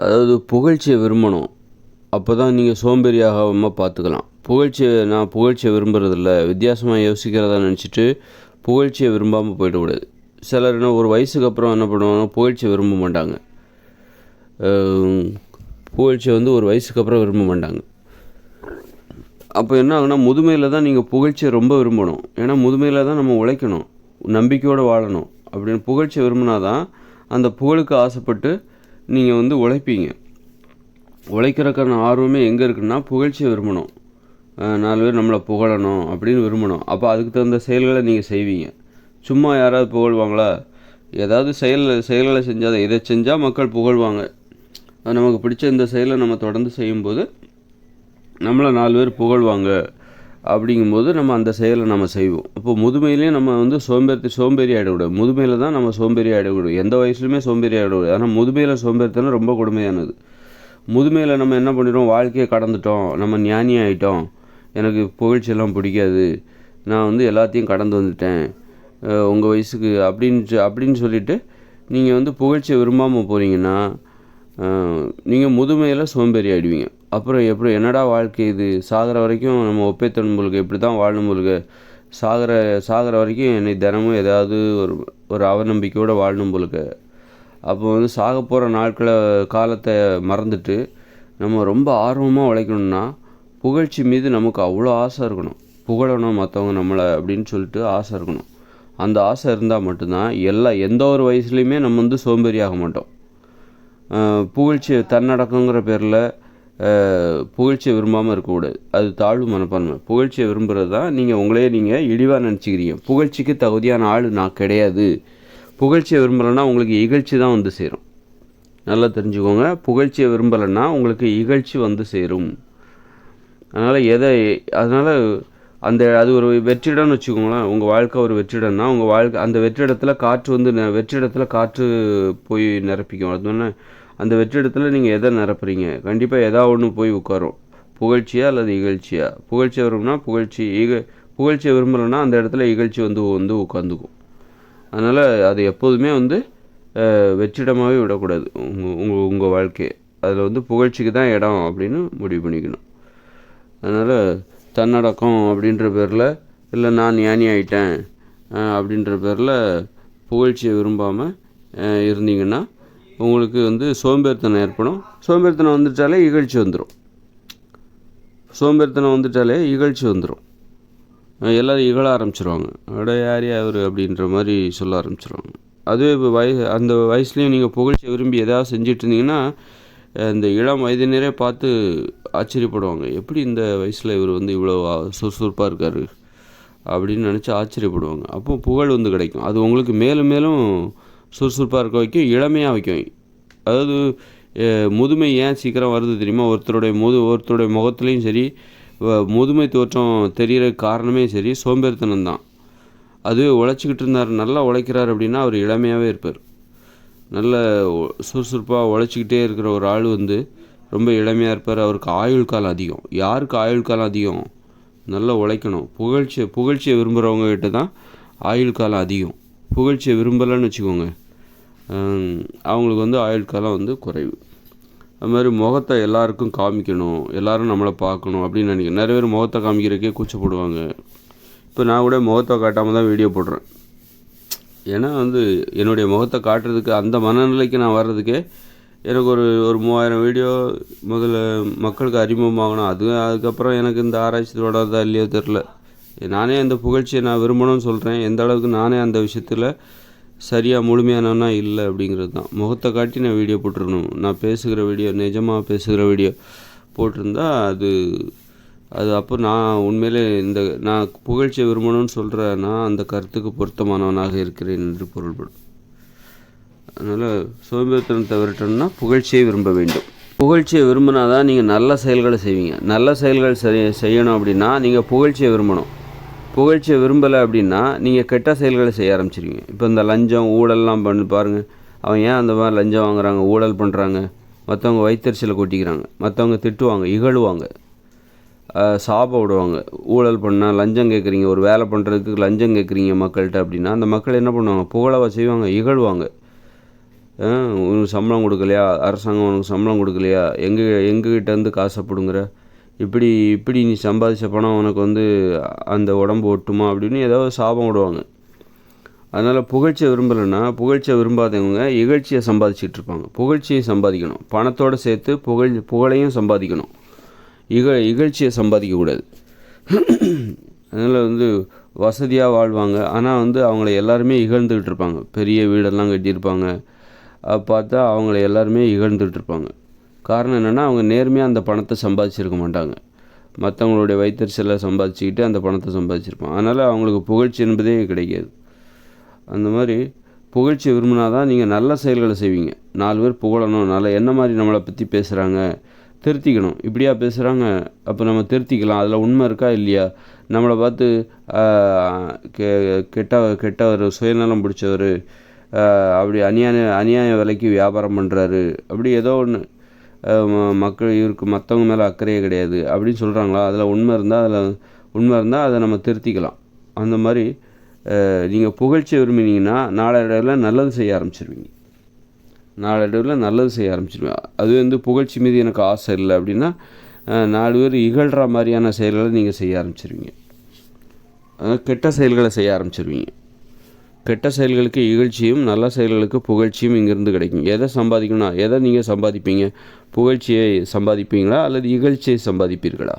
அதாவது புகழ்ச்சியை விரும்பணும். அப்போ தான் நீங்கள் சோம்பேறியாகாமல் பார்த்துக்கலாம் புகழ்ச்சியை நான் புகழ்ச்சியை விரும்புறதில்ல. வித்தியாசமாக யோசிக்கிறதா நினச்சிட்டு புகழ்ச்சியை விரும்பாமல் போயிடக்கூடாது. சிலர் என்ன ஒரு வயசுக்கு அப்புறம் என்ன பண்ணுவாங்க புகழ்ச்சியை விரும்ப மாட்டாங்க. புகழ்ச்சியை வந்து ஒரு வயசுக்கு அப்புறம் விரும்ப மாட்டாங்க. அப்போ என்ன ஆகுனா முதுமையில் தான் நீங்கள் புகழ்ச்சியை ரொம்ப விரும்பணும். ஏன்னா முதுமையில் தான் நம்ம உழைக்கணும். நம்பிக்கையோடு வாழணும். அப்படின்னு புகழ்ச்சியை விரும்பினா தான் அந்த புகழுக்கு ஆசைப்பட்டு நீங்கள் வந்து உழைப்பீங்க. உழைக்கிறதுக்கான ஆர்வமே எங்கே இருக்குன்னா புகழ்ச்சியை விரும்பணும். நாலு பேர் நம்மளை புகழணும் அப்படின்னு விரும்பணும். அப்போ அதுக்கு தகுந்த செயல்களை நீங்கள் செய்வீங்க. சும்மா யாராவது புகழ்வாங்களா? ஏதாவது செயல் செயல்களை செஞ்சால் இதை செஞ்சால் மக்கள் புகழ்வாங்க. அது நமக்கு பிடிச்ச இந்த செயலை நம்ம தொடர்ந்து செய்யும்போது நம்மளை நாலு பேர் புகழ்வாங்க. அப்படிங்கும்போது நம்ம அந்த செயலை நம்ம செய்வோம். அப்போ முதுமையிலையும் நம்ம வந்து சோம்பேறி சோம்பேறி ஆகிடக்கூடாது முதுமையில் தான் நம்ம சோம்பேறி ஆகிடக்கூடாது எந்த வயசுலையுமே சோம்பேறி ஆகிடக்கூடாது ஆனால் முதுமையில் சோம்பேறித்தனம் ரொம்ப கொடுமையானது. முதுமையில் நம்ம என்ன பண்ணிடுறோம் வாழ்க்கையை கடந்துட்டோம். நம்ம ஞானி ஆகிட்டோம் எனக்கு புகழ்ச்சியெல்லாம் பிடிக்காது. நான் வந்து எல்லாத்தையும் கடந்து வந்துட்டேன். உங்கள் வயசுக்கு அப்படின்னு அப்படின்னு சொல்லிட்டு நீங்கள் வந்து புகழ்ச்சியை விரும்பாமல் போகிறீங்கன்னா நீங்கள் முதுமையில் சோம்பேறி ஆகிடுவீங்க அப்புறம் எப்படி என்னடா வாழ்க்கை இது? சாகிற வரைக்கும் நம்ம ஒப்பேத்தன் முழுக்க இப்படி தான் வாழணும் முழுக்க சாகிற சாகிற வரைக்கும் என்னை தினமும் ஏதாவது ஒரு ஒரு அவநம்பிக்கையோடு வாழணும் போலுக்க அப்போ வந்து சாக போகிற நாட்களை காலத்தை மறந்துட்டு நம்ம ரொம்ப ஆர்வமாக உழைக்கணும்னா புகழ்ச்சி மீது நமக்கு அவ்வளோ ஆசை இருக்கணும். புகழணும் மற்றவங்க நம்மளை அப்படின்னு சொல்லிட்டு ஆசை இருக்கணும். அந்த ஆசை இருந்தால் மட்டும்தான் எல்லா எந்த ஒரு வயசுலேயுமே நம்ம வந்து சோம்பேறி ஆக மாட்டோம் புகழ்ச்சி தன்னடக்கங்கிற பேரில் புகழ்ச்சியை விரும்பாமல் இருக்கக்கூடாது. அது தாழ்வு மனப்பான்மை. புகழ்ச்சியை விரும்புகிறது தான் நீங்கள் உங்களையே நீங்கள் இழிவாக நினச்சிக்கிறீங்க. புகழ்ச்சிக்கு தகுதியான ஆள் நான் கிடையாது. புகழ்ச்சியை விரும்பலைன்னா உங்களுக்கு இகழ்ச்சி தான் வந்து சேரும். நல்லா தெரிஞ்சுக்கோங்க. புகழ்ச்சியை விரும்பலைன்னா உங்களுக்கு இகழ்ச்சி வந்து சேரும். அதனால் எதை அதனால் அந்த அது ஒரு வெற்றிடம்னு வச்சுக்கோங்களேன். உங்கள் வாழ்க்கை ஒரு வெற்றிடம்னா உங்கள் வாழ்க்கை அந்த வெற்றிடத்தில் காற்று வந்து வெற்றிடத்தில் காற்று போய் நிரப்பிக்கும். அது அந்த வெற்றிடத்தில் நீங்கள் எதை நிரப்புறீங்க? கண்டிப்பாக எதா ஒன்று போய் உட்காரும். புகழ்ச்சியா அல்லது இகழ்ச்சியா? புகழ்ச்சியை வரும்னா புகழ்ச்சி இக புகழ்ச்சியை விரும்பலைன்னா அந்த இடத்துல இகழ்ச்சி வந்து வந்து உட்காந்துக்கும். அதனால் அது எப்போதுமே வந்து வெற்றிடமாகவே விடக்கூடாது. உங்கள் உங்கள் உங்கள் வாழ்க்கையை அதில் வந்து புகழ்ச்சிக்கு தான் இடம் அப்படின்னு முடிவு பண்ணிக்கணும். அதனால் தன்னடக்கம் அப்படின்ற பேரில் இல்லை நான் ஞானி ஆயிட்டேன். அப்படின்ற பேரில் புகழ்ச்சியை விரும்பாமல் இருந்தீங்கன்னா உங்களுக்கு வந்து சோம்பேறித்தனம் ஏற்படும். சோம்பேறித்தனம் வந்துட்டாலே இகழ்ச்சி வந்துடும் சோம்பேறித்தனம் வந்துட்டாலே இகழ்ச்சி வந்துடும் எல்லோரும் இகழ ஆரம்பிச்சிருவாங்க. அட யார் அவர் அப்படின்ற மாதிரி சொல்ல ஆரம்பிச்சிருவாங்க. அதுவே இப்போ வய அந்த வயசுலேயும் நீங்கள் புகழ்ச்சியை விரும்பி எதாவது செஞ்சுட்டு இருந்தீங்கன்னா இந்த இளம் வயதினரே பார்த்து ஆச்சரியப்படுவாங்க. எப்படி இந்த வயசில் இவர் வந்து இவ்வளோ சுறுசுறுப்பாக இருக்கார் அப்படின்னு நினச்சி ஆச்சரியப்படுவாங்க. அப்போ புகழ் வந்து கிடைக்கும். அது உங்களுக்கு மேலும் மேலும் சுறுசுறுப்பாக இருக்க வைக்கும் இளமையாக வைக்கும். அதாவது முதுமை ஏன் சீக்கிரம் வருது தெரியுமா? ஒருத்தருடைய முது ஒருத்தருடைய முகத்துலேயும் சரி வ- முதுமை தோற்றம் தெரிகிற காரணமே சரி சோம்பேறித்தனம் தான். அதுவே உழைச்சிக்கிட்டு இருந்தார் நல்லா உழைக்கிறார் அப்படின்னா அவர் இளமையாகவே இருப்பார். நல்ல சுறுசுறுப்பாக உழைச்சிக்கிட்டே இருக்கிற ஒரு ஆள் வந்து ரொம்ப இளமையாக இருப்பார். அவருக்கு ஆயுள் காலம் அதிகம். யாருக்கு ஆயுள் காலம் அதிகம்? நல்லா உழைக்கணும். புகழ்ச்சியை புகழ்ச்சியை விரும்புகிறவங்க கிட்ட தான் ஆயுள் காலம் அதிகம். புகழ்ச்சியை விரும்பலைன்னு வச்சுக்கோங்க. அவங்களுக்கு வந்து ஆயுட்காலம் வந்து குறைவு. அது மாதிரி முகத்தை எல்லாருக்கும் காமிக்கணும் எல்லோரும் நம்மளை பார்க்கணும் அப்படின்னு நினைக்கிறேன் நிறைய பேர் முகத்தை காமிக்கிறதுக்கே கூச்சப்படுவாங்க. இப்போ நான் கூட முகத்தை காட்டாமல் தான் வீடியோ போடுறேன். ஏன்னா வந்து என்னுடைய முகத்தை காட்டுறதுக்கு அந்த மனநிலைக்கு நான் வர்றதுக்கே எனக்கு ஒரு ஒரு மூவாயிரம் வீடியோ முதல்ல மக்களுக்கு அறிமுகமாகணும் அது அதுக்கப்புறம் எனக்கு இந்த ஆராய்ச்சி தொடர்தா இல்லையோ தெரில நானே அந்த புகழ்ச்சியை நான் விரும்பணும்னு சொல்கிறேன் எந்த அளவுக்கு நானே அந்த விஷயத்தில் சரியாக முழுமையானவனா இல்லை அப்படிங்கிறது தான். முகத்தை காட்டி நான் வீடியோ போட்டிருக்கணும் நான் பேசுகிற வீடியோ நிஜமாக பேசுகிற வீடியோ போட்டிருந்தா அது அது அப்போ நான் உண்மையிலே இந்த நான் புகழ்ச்சியை விரும்பணும்னு சொல்கிறேன்னா நான் அந்த கருத்துக்கு பொருத்தமானவனாக இருக்கிறேன் என்று பொருள்படும். அதனால் சோம்பேறித்தனத்தை விரட்டணும்னா புகழ்ச்சியை விரும்ப வேண்டும். புகழ்ச்சியை விரும்பினா தான் நீங்கள் நல்ல செயல்களை செய்வீங்க. நல்ல செயல்கள் செய்ய செய்யணும் அப்படின்னா நீங்கள் புகழ்ச்சியை விரும்பணும். புகழ்ச்சியை விரும்பலை அப்படின்னா நீங்கள் கெட்ட செயல்களை செய்ய ஆரம்பிச்சிருவீங்க. இப்போ இந்த லஞ்சம் ஊழல்லாம் பண்ணி பாருங்கள் அவன் ஏன் அந்த மாதிரி லஞ்சம் வாங்குறாங்க ஊழல் பண்ணுறாங்க மற்றவங்க வயிற்றுச்சலை கொட்டிக்கிறாங்க. மற்றவங்க திட்டுவாங்க இகழுவாங்க. அஹ், விடுவாங்க. ஊழல் பண்ணால் லஞ்சம் கேட்குறீங்க ஒரு வேலை பண்ணுறதுக்கு லஞ்சம் கேட்குறீங்க மக்கள்கிட்ட அப்படின்னா அந்த மக்கள் என்ன பண்ணுவாங்க? புகழவா செய்வாங்க இகழ்வாங்க. உனக்கு சம்பளம் கொடுக்கலையா? அரசாங்கம் உனக்கு சம்பளம் கொடுக்கலையா? எங்கள் எங்ககிட்டேருந்து காசை பிடுங்குற? இப்படி இப்படி நீ சம்பாதிச்ச பணம் உனக்கு வந்து அந்த உடம்பு ஒட்டுமா அப்படின்னு ஏதாவது சாபம் விடுவாங்க. அதனால் புகழ்ச்சியை விரும்பலைன்னா புகழ்ச்சியை விரும்பாதவங்க இகழ்ச்சியை சம்பாதிச்சிட்டு இருப்பாங்க. புகழ்ச்சியை சம்பாதிக்கணும். பணத்தோடு சேர்த்து புகழ் புகழையும் சம்பாதிக்கணும். இக இகழ்ச்சியை சம்பாதிக்கக்கூடாது. அதனால் வந்து வசதியாக வாழ்வாங்க. ஆனால் வந்து அவங்கள எல்லாருமே இகழ்ந்துக்கிட்டு இருப்பாங்க. பெரிய வீடெல்லாம் கட்டியிருப்பாங்க. பார்த்தா அவங்கள எல்லாருமே இகழ்ந்துட்டு இருப்பாங்க. காரணம் என்னென்னா அவங்க நேர்மையாக அந்த பணத்தை சம்பாதிச்சிருக்க மாட்டாங்க. மற்றவங்களுடைய வயிற்றுச்சலை சம்பாதிச்சுக்கிட்டு அந்த பணத்தை சம்பாதிச்சிருப்பாங்க. அதனால் அவங்களுக்கு புகழ்ச்சி என்பதே கிடைக்காது. அந்த மாதிரி புகழ்ச்சி விரும்பினா தான் நீங்கள் நல்ல செயல்களை செய்வீங்க. நாலு பேர் புகழணும். நல்ல என்ன மாதிரி நம்மளை பற்றி பேசுகிறாங்க திருத்திக்கணும். இப்படியா பேசுகிறாங்க அப்போ நம்ம திருத்திக்கலாம். அதில் உண்மை இருக்கா இல்லையா? நம்மளை பார்த்து கெ கெட்ட கெட்டவர் சுயநலம் பிடிச்சவர் அப்படி அநியாய அநியாய விலைக்கு வியாபாரம் பண்ணுறாரு அப்படி ஏதோ ஒன்று மக்கள் இவருக்கு மற்றவங்க மேலே அக்கறையே கிடையாது. அப்படின்னு சொல்கிறாங்களா அதில் உண்மை இருந்தால் அதில் உண்மை இருந்தால் அதை நம்ம திருத்திக்கலாம். அந்த மாதிரி நீங்கள் புகழ்ச்சி விரும்பினீங்கன்னா நாளடைவில் நல்லது செய்ய ஆரம்பிச்சிருவீங்க. நாளடைவில் நல்லது செய்ய ஆரம்பிச்சிருவேன் அது வந்து புகழ்ச்சி மீது எனக்கு ஆசை இல்லை அப்படின்னா நாலு பேர் இகழ்கிற மாதிரியான செயல்களை நீங்கள் செய்ய ஆரம்பிச்சிருவீங்க. கெட்ட செயல்களை செய்ய ஆரம்பிச்சிருவீங்க. கெட்ட செயல்களுக்கு இகழ்ச்சியும் நல்ல செயல்களுக்கு புகழ்ச்சியும் இங்கேருந்து கிடைக்கும். எதை சம்பாதிக்கணும்னா எதை நீங்கள் சம்பாதிப்பீங்க? புகழ்ச்சியை சம்பாதிப்பீங்களா அல்லது இகழ்ச்சியை சம்பாதிப்பீர்களா?